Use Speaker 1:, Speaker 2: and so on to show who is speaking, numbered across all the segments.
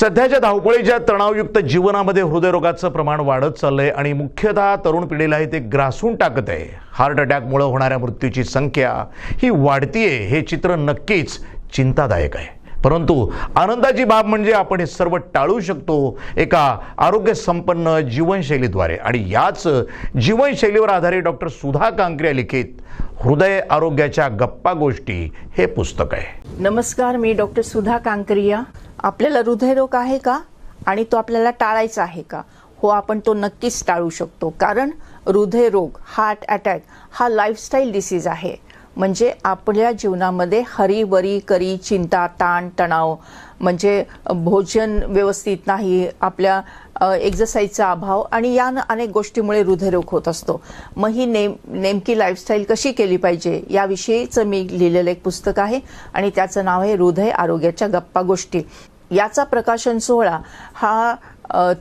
Speaker 1: सध्याच्या धावपळीच्या तणावयुक्त जीवनामध्ये हृदयरोगाचं प्रमाण वाढत चाललंय आणि मुख्यतः तरुण पिढीलाही ते ग्रासून टाकत आहे. हार्ट अटॅकमुळे होणाऱ्या मृत्यूची संख्या ही वाढतीये हे चित्र नक्कीच चिंतादायक आहे. परंतु आनंदाची बाब म्हणजे आपण हे सर्व टाळू शकतो एका आरोग्य संपन्न जीवनशैलीद्वारे. आणि याच जीवनशैलीवर आधारित डॉक्टर सुधा कांकरे लिखित हृदय आरोग्याच्या गप्पा गोष्टी हे पुस्तक आहे.
Speaker 2: नमस्कार मी डॉक्टर सुधा कांकरिया. आपल्याला हृदयरोग आहे का? आणि तो आपल्याला टाळायचा आहे का? हो आपण तो नक्कीच टाळू शकतो. कारण हृदयरोग हार्ट अटॅक हा लाईफस्टाईल डिसीज आहे. म्हणजे आपल्या जीवनामध्ये हरीवरी करी चिंता ताण तणाव म्हणजे भोजन व्यवस्थित नाही आपल्या एक्झरसाईजचा अभाव आणि या अनेक गोष्टीमुळे हृदयरोग होत असतो. मग ही नेम नेमकी लाईफस्टाईल कशी केली पाहिजे याविषयीचं मी लिहिलेलं एक पुस्तक आहे आणि त्याचं नाव आहे हृदय आरोग्याच्या गप्पा गोष्टी. याचा प्रकाशन सोहळा हा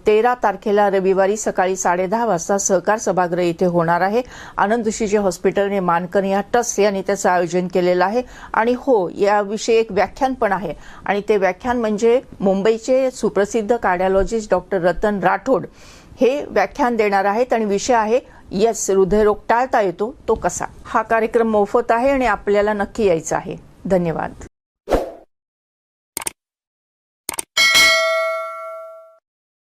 Speaker 2: तेरा तारखेला रविवारी सकाळी साडेदहा वाजता सहकार सभागृह इथे होणार आहे. आनंद ऋषीजी हॉस्पिटलने मानकन या ट्रस्ट यांनी त्याचं आयोजन केलेलं आहे. आणि हो याविषयी एक व्याख्यान पण आहे. आणि ते व्याख्यान म्हणजे मुंबईचे सुप्रसिद्ध कार्डिओलॉजिस्ट डॉक्टर रतन राठोड हे व्याख्यान देणार आहेत. आणि विषय आहे यस हृदयरोग टाळता येतो तो कसा? हा कार्यक्रम मोफत आहे आणि आपल्याला नक्की यायचा आहे. धन्यवाद.